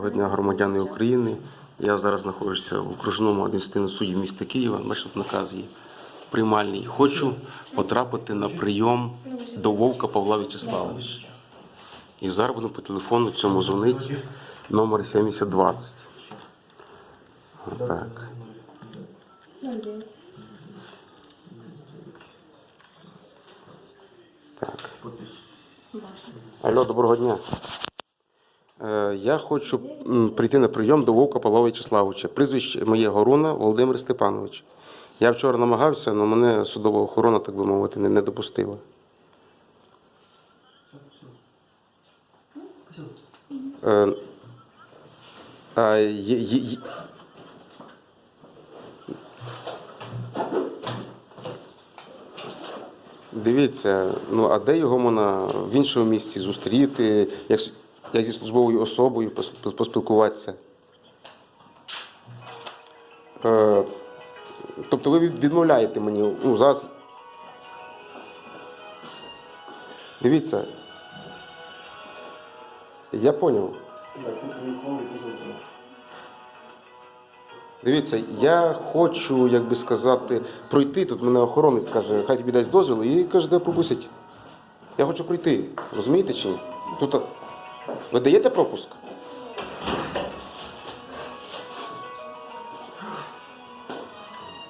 Доброго дня, громадяни України. Я зараз знаходжуся в окружному адміністративному суді міста Києва. Бачите, тут наказ є приймальний. Хочу потрапити на прийом до Вовка Павла В'ячеславовича. І зараз буду по телефону цьому дзвонити. Номер 7020. Так. Так. Алло, доброго дня. Е, Я хочу прийти на прийом до Вовка Павла Вячеславовича. Прізвище моє Горуна Володимир Степанович. Я вчора намагався, але мене судова охорона, так би мовити, не, допустила. Е, а, є, є, Дивіться, ну а де його можна в іншому місці зустріти, як, як зі службовою особою поспілкуватися? Е, тобто ви відмовляєте мені ну, зараз. Дивіться. Я поняв. Дивіться, я хочу, як би сказати, пройти. Тут мене охоронець каже, хай тобі дасть дозвіл, і каже, де пропустять. Я хочу пройти. Розумієте чи ні? Тут ви даєте пропуск?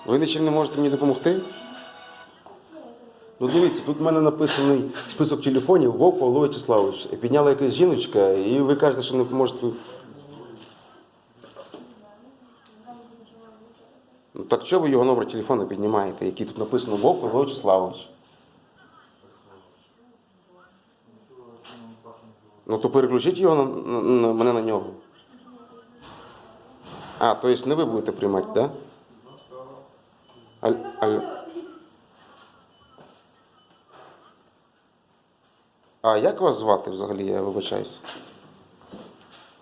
Ви нічим не можете мені допомогти? Ну дивіться, тут в мене написаний список телефонів Вовк Павло Вячеславович. Підняла якась жіночка, і ви кажете, що не можете. Ну так чого ви його номер телефону піднімаєте, який тут написано Вовк Павло Вячеславович? Ну то переключіть його на, на, на мене на нього. А, то есть не ви будете приймати? Да? Аль, аль... А як вас звати взагалі, я вибачаюсь?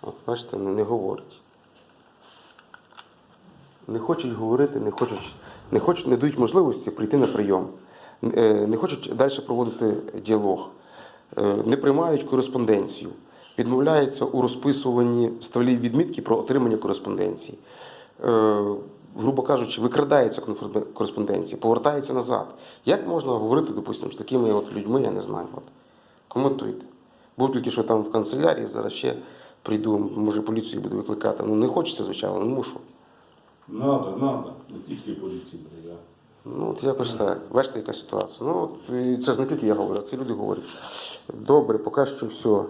От бачите, не говорить. Не хочуть говорити, не хочуть, не хочуть, не дають можливості прийти на прийом, Е, не хочуть далі проводити діалог, не приймають кореспонденцію, відмовляються у розписуванні столі відмітки про отримання кореспонденції. Е, Грубо кажучи, викрадається кореспонденція, повертається назад. Як можна говорити, допустимо, з такими от людьми, я не знаю. От. Коментуйте. Був тільки що там в канцелярії, зараз ще прийду, може поліцію буду викликати. Ну не хочеться, звичайно, ну мушу. Надо, надо. Не тільки поліції берега. Ну, от якось так. Бачите, яка ситуація. Ну, от, і це ж не тільки я говорю, а це люди говорять. Добре, поки що все.